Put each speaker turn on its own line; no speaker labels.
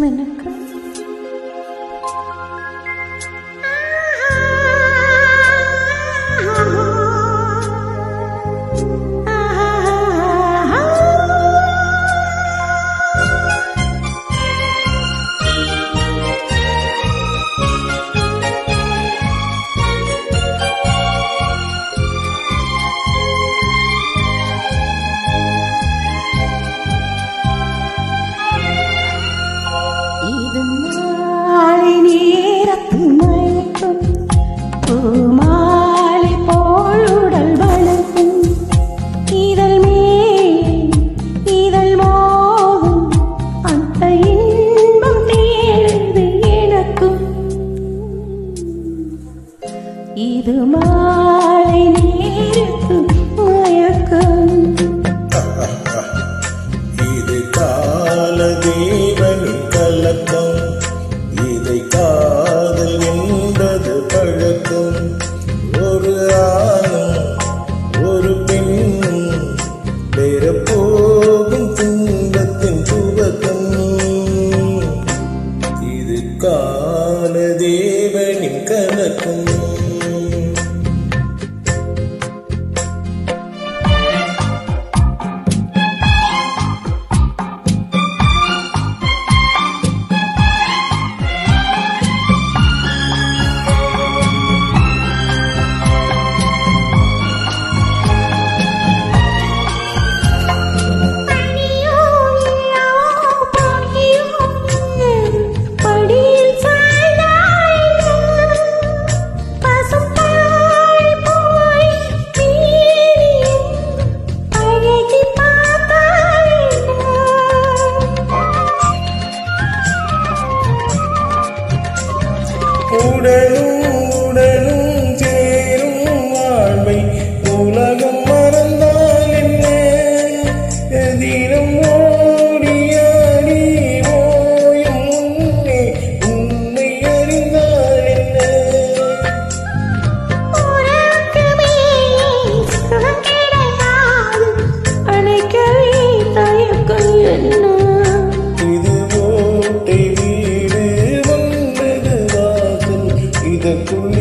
மினுக்கு இது மாலை நேரத்து மயக்கம். பூமாலை போலுடல் வளர்க்கும். இதழ் மேல் இதழ் மோதும். அந்த இன்பம் தேடுது எனக்கும். இது மா உடலும் 的
姑